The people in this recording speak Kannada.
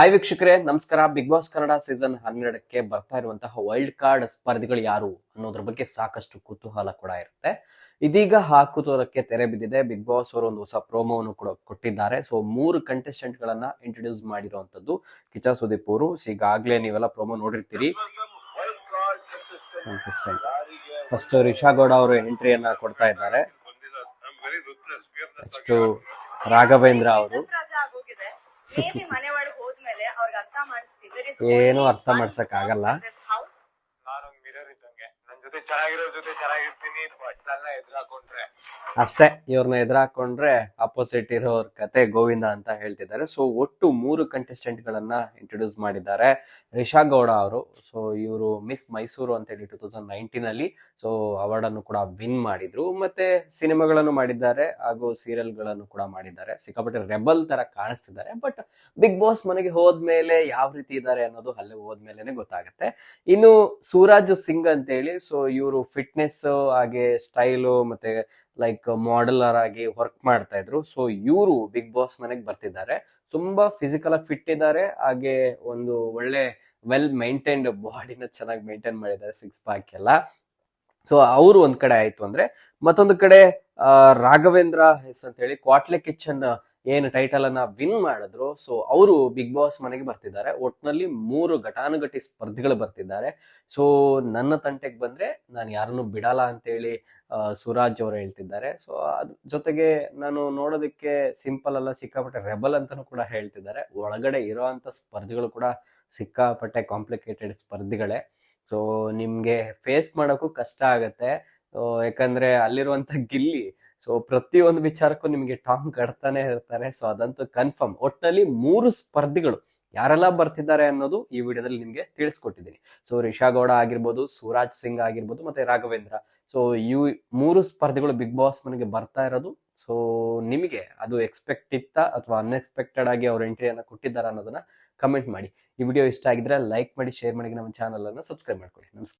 ಹಾಯ್ ವೀಕ್ಷಕರೇ. ನಮಸ್ಕಾರ. ಬಿಗ್ ಬಾಸ್ ಕನ್ನಡ ಸೀಸನ್ ಹನ್ನೆರಡಕ್ಕೆ ಬರ್ತಾ ಇರುವಂತಹ ವೈಲ್ಡ್ ಕಾರ್ಡ್ ಸ್ಪರ್ಧಿಗಳು ಯಾರು ಅನ್ನೋದ್ರ ಬಗ್ಗೆ ಸಾಕಷ್ಟು ಕುತೂಹಲ ಕೂಡ ಇರುತ್ತೆ. ಇದೀಗ ಹಾಕುತ್ತೋದಕ್ಕೆ ಕುತೂಹಲಕ್ಕೆ ತೆರೆ ಬಿದ್ದಿದೆ. ಬಿಗ್ ಬಾಸ್ ಅವರು ಒಂದು ಹೊಸ ಪ್ರೋಮೋವನ್ನು ಕೂಡ ಕೊಟ್ಟಿದ್ದಾರೆ. ಸೊ ಮೂರು ಕಂಟೆಸ್ಟೆಂಟ್ ಗಳನ್ನ ಇಂಟ್ರೊಡ್ಯೂಸ್ ಮಾಡಿರುವಂತದ್ದು ಕಿಚಾ ಸುದೀಪ್ ಅವರು. ಈಗಾಗಲೇ ನೀವೆಲ್ಲ ಪ್ರೋಮೋ ನೋಡಿರ್ತೀರಿ. ಫಸ್ಟ್ ರಿಷಾ ಗೌಡ ಅವರು ಎಂಟ್ರಿಯನ್ನ ಕೊಡ್ತಾ ಇದ್ದಾರೆ. ನೆಕ್ಸ್ಟ್ ರಾಘವೇಂದ್ರ ಅವರು. ಏನು ಅರ್ಥ ಮಾಡ್ಸಕ್ ಆಗಲ್ಲ. ಅಷ್ಟೇ ಇವ್ರನ್ನ ಎದುರಾಕೊಂಡ್ರೆ ಅಪೋಸಿಟ್ ಇರೋರ್ ಕತೆ ಗೋವಿಂದ ಅಂತ ಹೇಳ್ತಿದ್ದಾರೆ. ಸೊ ಒಟ್ಟು ಮೂರು ಕಂಟೆಸ್ಟೆಂಟ್ ಗಳನ್ನ ಇಂಟ್ರೊಡ್ಯೂಸ್ ಮಾಡಿದ್ದಾರೆ. ರಿಷಾ ಗೌಡ ಅವರು ಸೊ ಇವರು ಮಿಸ್ ಮೈಸೂರು ಅಂತ ಹೇಳಿ ಟೂ ತೌಸಂಡ್ ನೈನ್ಟೀನ್ ಅಲ್ಲಿ ಸೊ ಅವಾರ್ಡ್ ಅನ್ನು ಕೂಡ ವಿನ್ ಮಾಡಿದ್ರು. ಮತ್ತೆ ಸಿನಿಮಾಗಳನ್ನು ಮಾಡಿದ್ದಾರೆ, ಹಾಗೂ ಸೀರಿಯಲ್ಗಳನ್ನು ಕೂಡ ಮಾಡಿದ್ದಾರೆ. ಸಿಕ್ಕಾಪಟ್ಟೆ ರೆಬಲ್ ತರ ಕಾಣಿಸ್ತಿದ್ದಾರೆ. ಬಟ್ ಬಿಗ್ ಬಾಸ್ ಮನೆಗೆ ಹೋದ್ಮೇಲೆ ಯಾವ ರೀತಿ ಇದ್ದಾರೆ ಅನ್ನೋದು ಅಲ್ಲೇ ಹೋದ್ಮೇಲೆನೆ ಗೊತ್ತಾಗುತ್ತೆ. ಇನ್ನು ಸೂರಾಜ್ ಸಿಂಗ್ ಅಂತೇಳಿ ಸೊ ಇವರು ಫಿಟ್ನೆಸ್ ಹಾಗೆ ಸ್ಟೈಲು ಮತ್ತೆ ಲೈಕ್ ಮಾಡಲರ್ ಆಗಿ ವರ್ಕ್ ಮಾಡ್ತಾ ಇದ್ರು. ಸೊ ಇವರು ಬಿಗ್ ಬಾಸ್ ಮನೆಗೆ ಬರ್ತಿದ್ದಾರೆ. ತುಂಬಾ ಫಿಸಿಕಲ್ ಆಗಿ ಫಿಟ್ ಇದ್ದಾರೆ. ಹಾಗೆ ಒಂದು ಒಳ್ಳೆ ವೆಲ್ ಮೈಂಟೈನ್ಡ್ ಬಾಡಿನ ಚೆನ್ನಾಗಿ ಮೇಂಟೈನ್ ಮಾಡಿದ್ದಾರೆ ಸಿಕ್ಸ್ ಪ್ಯಾಕ್ ಎಲ್ಲ. ಸೊ ಅವರು ಒಂದ್ ಕಡೆ ಆಯ್ತು ಅಂದ್ರೆ ಮತ್ತೊಂದು ಕಡೆ ರಾಘವೇಂದ್ರ ಎಸ್ ಅಂತ ಹೇಳಿ ಕ್ವಾಟ್ಲೆ ಕಿಚನ್ ಏನು ಟೈಟಲ್ ಅನ್ನ ವಿನ್ ಮಾಡಿದ್ರು ಸೊ ಅವರು ಬಿಗ್ ಬಾಸ್ ಮನೆಗೆ ಬರ್ತಿದ್ದಾರೆ. ಒಟ್ನಲ್ಲಿ ಮೂರು ಘಟಾನುಘಟಿ ಸ್ಪರ್ಧಿಗಳು ಬರ್ತಿದ್ದಾರೆ. ಸೊ ನನ್ನ ತಂಟೆಗೆ ಬಂದ್ರೆ ನಾನು ಯಾರನ್ನು ಬಿಡಲ್ಲ ಅಂತೇಳಿ ಸುರಾಜ್ ಅವರು ಹೇಳ್ತಿದ್ದಾರೆ. ಸೊ ಅದ್ ಜೊತೆಗೆ ನಾನು ನೋಡೋದಕ್ಕೆ ಸಿಂಪಲ್ ಅಲ್ಲ, ಸಿಕ್ಕಾಪಟ್ಟೆ ರೆಬಲ್ ಅಂತಾನು ಕೂಡ ಹೇಳ್ತಿದ್ದಾರೆ. ಒಳಗಡೆ ಇರೋಂಥ ಸ್ಪರ್ಧಿಗಳು ಕೂಡ ಸಿಕ್ಕಾಪಟ್ಟೆ ಕಾಂಪ್ಲಿಕೇಟೆಡ್ ಸ್ಪರ್ಧಿಗಳೇ. ಸೊ ನಿಮ್ಗೆ ಫೇಸ್ ಮಾಡೋಕ್ಕೂ ಕಷ್ಟ ಆಗತ್ತೆ. ಯಾಕಂದರೆ ಅಲ್ಲಿರುವಂತ ಗಿಲ್ಲಿ ಸೊ ಪ್ರತಿಯೊಂದು ವಿಚಾರಕ್ಕೂ ನಿಮಗೆ ಟಾಂಗ್ ಕಟ್ತಾನೆ ಇರ್ತಾರೆ ಸೊ ಅದಂತೂ ಕನ್ಫರ್ಮ್ ಒಟ್ಟಿನಲ್ಲಿ ಮೂರು ಸ್ಪರ್ಧಿಗಳು ಯಾರೆಲ್ಲ ಬರ್ತಿದ್ದಾರೆ ಅನ್ನೋದು ಈ ವಿಡಿಯೋದಲ್ಲಿ ನಿಮಗೆ ತಿಳಿಸ್ಕೊಟ್ಟಿದ್ದೀನಿ. ಸೊ ರಿಷಾ ಗೌಡ ಆಗಿರ್ಬೋದು, ಸೂರಾಜ್ ಸಿಂಗ್ ಆಗಿರ್ಬೋದು, ಮತ್ತೆ ರಾಘವೇಂದ್ರ. ಸೊ ಇವು ಮೂರು ಸ್ಪರ್ಧಿಗಳು ಬಿಗ್ ಬಾಸ್ ಮನೆಗೆ ಬರ್ತಾ ಇರೋದು. ಸೊ ನಿಮಗೆ ಅದು ಎಕ್ಸ್ಪೆಕ್ಟ್ ಇತ್ತ ಅಥವಾ ಅನ್ಎಕ್ಸ್ಪೆಕ್ಟೆಡ್ ಆಗಿ ಅವ್ರ ಎಂಟ್ರಿಯನ್ನು ಕೊಟ್ಟಿದ್ದಾರೆ ಅನ್ನೋದನ್ನ ಕಮೆಂಟ್ ಮಾಡಿ. ಈ ವಿಡಿಯೋ ಇಷ್ಟ ಆಗಿದ್ರೆ ಲೈಕ್ ಮಾಡಿ ಶೇರ್ ಮಾಡಿ, ನಮ್ಮ ಚಾನಲ್ ಅನ್ನು ಸಬ್ಸ್ಕ್ರೈಬ್ ಮಾಡ್ಕೊಳ್ಳಿ. ನಮಸ್ಕಾರ.